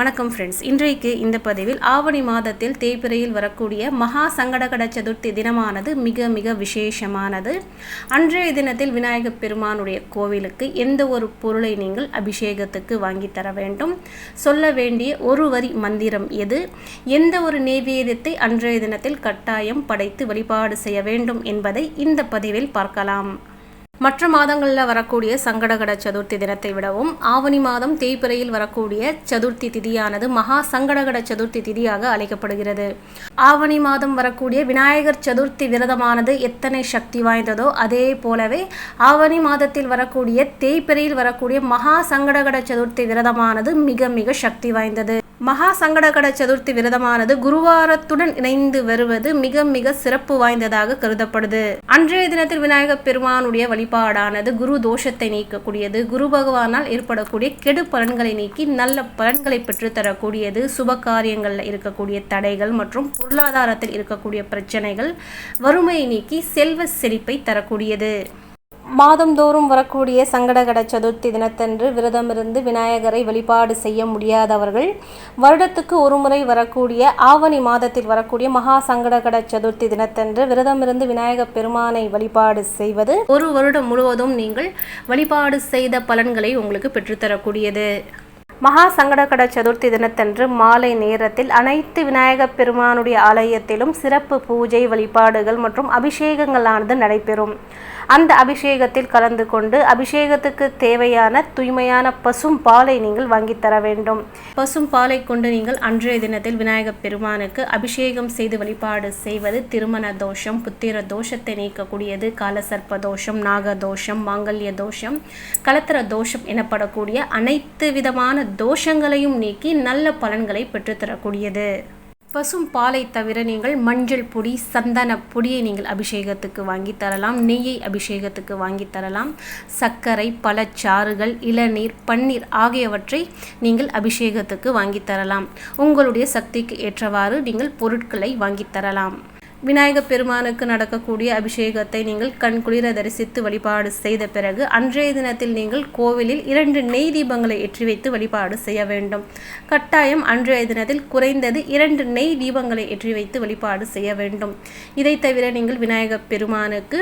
வணக்கம் ஃப்ரெண்ட்ஸ் இன்றைக்கு இந்த பதிவில் ஆவணி மாதத்தில் தேய்பிரையில் வரக்கூடிய மகா சங்கடகட சதுர்த்தி தினமானது மிக மிக விசேஷமானது. அன்றைய தினத்தில் விநாயகப் பெருமானுடைய கோவிலுக்கு எந்த ஒரு பொருளை நீங்கள் அபிஷேகத்துக்கு வாங்கி தர வேண்டும்? சொல்ல வேண்டிய ஒரு வரி மந்திரம் எது? எந்த ஒரு நெய்வேத்தியத்தை அன்றைய தினத்தில் கட்டாயம் படைத்து வழிபாடு செய்ய வேண்டும் என்பதை இந்த பதிவில் பார்க்கலாம். மற்ற மாதங்களில் வரக்கூடிய சங்கடகட சதுர்த்தி தினத்தை விடவும் ஆவணி மாதம் தேய்பிறையில் வரக்கூடிய சதுர்த்தி திதியானது மகா சங்கடகட சதுர்த்தி திதியாக அழைக்கப்படுகிறது. ஆவணி மாதம் வரக்கூடிய விநாயகர் சதுர்த்தி விரதமானது எத்தனை சக்தி வாய்ந்ததோ அதே போலவே ஆவணி மாதத்தில் வரக்கூடிய தேய்பிறையில் வரக்கூடிய மகா சங்கடகட சதுர்த்தி விரதமானது மிக மிக சக்தி வாய்ந்தது. மகா சங்கடகட சதுர்த்தி விரதமானது குருவாரத்துடன் இணைந்து வருவது மிக மிக சிறப்பு வாய்ந்ததாக கருதப்படுது. அன்றைய தினத்தில் விநாயகப் பெருமானுடைய வழிபாடானது குரு தோஷத்தை நீக்கக்கூடியது. குரு பகவானால் ஏற்படக்கூடிய கெடு பலன்களை நீக்கி நல்ல பலன்களை பெற்றுத்தரக்கூடியது. சுப காரியங்களில் இருக்கக்கூடிய தடைகள் மற்றும் பொருளாதாரத்தில் இருக்கக்கூடிய பிரச்சனைகள் வறுமையை நீக்கி செல்வ செழிப்பை தரக்கூடியது. மாதந்தோறும் வரக்கூடிய சங்கடகட சதுர்த்தி தினத்தன்று விரதமிருந்து விநாயகரை வழிபாடு செய்ய முடியாதவர்கள் வருடத்துக்கு ஒருமுறை வரக்கூடிய ஆவணி மாதத்தில் வரக்கூடிய மகா சங்கடகட சதுர்த்தி தினத்தன்று விரதமிருந்து விநாயக பெருமானை வழிபாடு செய்வது ஒரு வருடம் முழுவதும் நீங்கள் வழிபாடு செய்த பலன்களை உங்களுக்கு பெற்றுத்தரக்கூடியது. மகா சங்கடகட சதுர்த்தி தினத்தன்று மாலை நேரத்தில் அனைத்து விநாயகப் பெருமானுடைய ஆலயத்திலும் சிறப்பு பூஜை வழிபாடுகள் மற்றும் அபிஷேகங்களானது நடைபெறும். அந்த அபிஷேகத்தில் கலந்து கொண்டு அபிஷேகத்துக்கு தேவையான தூய்மையான பசும் பாலை நீங்கள் வாங்கித் தர வேண்டும். பசும் பாலை கொண்டு நீங்கள் அன்றைய தினத்தில் விநாயகப் பெருமானுக்கு அபிஷேகம் செய்து வழிபாடு செய்வது திருமண தோஷம் புத்திர தோஷத்தை நீக்கக்கூடியது காலசர்ப்ப தோஷம் நாக தோஷம் மாங்கல்ய தோஷம் கலத்திர தோஷம் எனப்படக்கூடிய அனைத்து விதமான தோஷங்களையும் நீக்கி நல்ல பலன்களை பெற்றுத்தரக்கூடியது. பசும் பாலை தவிர நீங்கள் மஞ்சள் பொடி சந்தன பொடியை நீங்கள் அபிஷேகத்துக்கு வாங்கி தரலாம். நெய்யை அபிஷேகத்துக்கு வாங்கி தரலாம். சர்க்கரை பழச்சாறுகள் இளநீர் பன்னீர் ஆகியவற்றை நீங்கள் அபிஷேகத்துக்கு வாங்கி தரலாம். உங்களுடைய சக்திக்கு ஏற்றவாறு நீங்கள் பொருட்களை வாங்கி தரலாம். விநாயகப் பெருமானுக்கு நடக்கக்கூடிய அபிஷேகத்தை நீங்கள் கண் குளிர தரிசித்து வழிபாடு செய்த பிறகு அன்றைய தினத்தில் நீங்கள் கோவிலில் இரண்டு நெய் தீபங்களை ஏற்றி வைத்து வழிபாடு செய்ய வேண்டும். கட்டாயம் அன்றைய தினத்தில் குறைந்தது இரண்டு நெய் தீபங்களை ஏற்றி வைத்து வழிபாடு செய்ய வேண்டும். இதை தவிர நீங்கள் விநாயகப் பெருமானுக்கு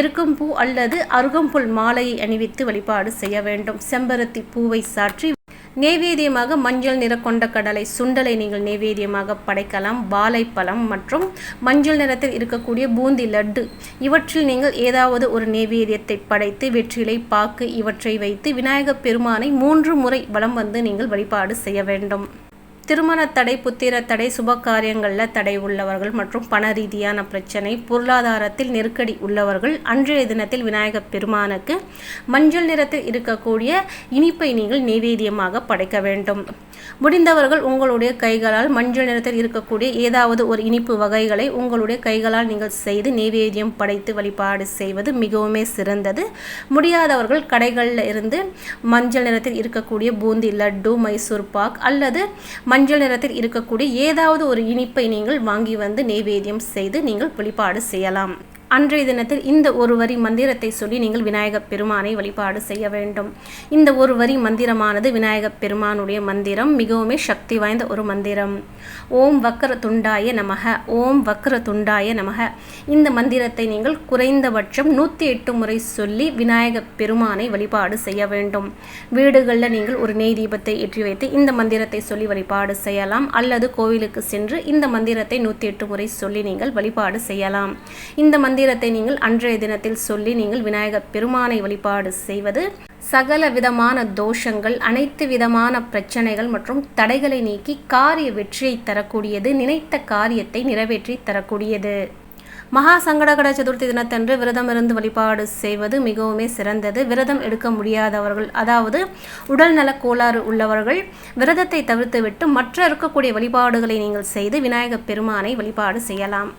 எருக்கும் பூ அல்லது அருகம்புல் மாலையை அணிவித்து வழிபாடு செய்ய வேண்டும். செம்பருத்தி பூவை சாற்றி நேவேதியமாக மஞ்சள் நிற கொண்ட கடலை சுண்டலை நீங்கள் நேவேதியமாக படைக்கலாம். வாழைப்பழம் மற்றும் மஞ்சள் நிறத்தில் இருக்கக்கூடிய பூந்தி லட்டு. இவற்றில் நீங்கள் ஏதாவது ஒரு நேவேதியத்தை படைத்து வெற்றிலை பாக்கு இவற்றை வைத்து விநாயகப் பெருமானை மூன்று முறை வலம் வந்து நீங்கள் வழிபாடு செய்ய வேண்டும். திருமண தடை புத்திர தடை சுப காரியங்களில் தடை உள்ளவர்கள் மற்றும் பண ரீதியான பிரச்சனை பொருளாதாரத்தில் நெருக்கடி உள்ளவர்கள் அன்றைய தினத்தில் விநாயகப் பெருமானுக்கு மஞ்சள் நிறத்தில் இருக்கக்கூடிய இனிப்பை நீங்கள் நைவேத்தியமாக படைக்க வேண்டும். முடிந்தவர்கள் உங்களுடைய கைகளால் மஞ்சள் நிறத்தில் இருக்கக்கூடிய ஏதாவது ஒரு இனிப்பு வகைகளை உங்களுடைய கைகளால் நீங்கள் செய்து நைவேத்தியம் படைத்து வழிபாடு செய்வது மிகவுமே சிறந்தது. முடியாதவர்கள் கடைகளில் இருந்து மஞ்சள் நிறத்தில் இருக்கக்கூடிய பூந்தி லட்டு மைசூர் பாக் அல்லது மஞ்சள் நிறத்தில் இருக்கக்கூடிய ஏதாவது ஒரு இனிப்பை நீங்கள் வாங்கி வந்து நெய்வேத்தியம் செய்து நீங்கள் வழிபாடு செய்யலாம். அன்றைய தினத்தில் இந்த ஒரு வரி மந்திரத்தை சொல்லி நீங்கள் விநாயகப் பெருமானை வழிபாடு செய்ய வேண்டும். இந்த ஒரு வரி மந்திரமானது விநாயகப் பெருமானுடைய மந்திரம் மிகவுமே சக்தி வாய்ந்த ஒரு மந்திரம். ஓம் வக்கர துண்டாய நமக ஓம் வக்கர துண்டாய நமக. இந்த மந்திரத்தை நீங்கள் குறைந்தபட்சம் நூற்றி எட்டு முறை சொல்லி விநாயகப் பெருமானை வழிபாடு செய்ய வேண்டும். வீடுகளில் நீங்கள் ஒரு நெய் தீபத்தை ஏற்றி வைத்து இந்த மந்திரத்தை சொல்லி வழிபாடு செய்யலாம். அல்லது கோவிலுக்கு சென்று இந்த மந்திரத்தை நூற்றி எட்டு முறை சொல்லி நீங்கள் வழிபாடு செய்யலாம். இந்த மந்திர மந்திரத்தை நீங்கள் அன்றைய தினத்தில் சொல்லி நீங்கள் விநாயகர் பெருமானை வழிபாடு செய்வது. சகல விதமான தோஷங்கள் அனைத்து விதமான பிரச்சனைகள் மற்றும் தடைகளை நீக்கி காரிய வெற்றியை தரக்கூடியது நினைத்த காரியத்தை நிறைவேற்றி தரக்கூடியது. மகா சங்கடகட சதுர்த்தி தினத்தன்று விரதம் இருந்து வழிபாடு செய்வது மிகவுமே சிறந்தது. விரதம் எடுக்க முடியாதவர்கள் அதாவது உடல்நல கோளாறு உள்ளவர்கள் விரதத்தை தவிர்த்துவிட்டு மற்ற இருக்கக்கூடிய வழிபாடுகளை நீங்கள் செய்து விநாயகப் பெருமானை வழிபாடு செய்யலாம்.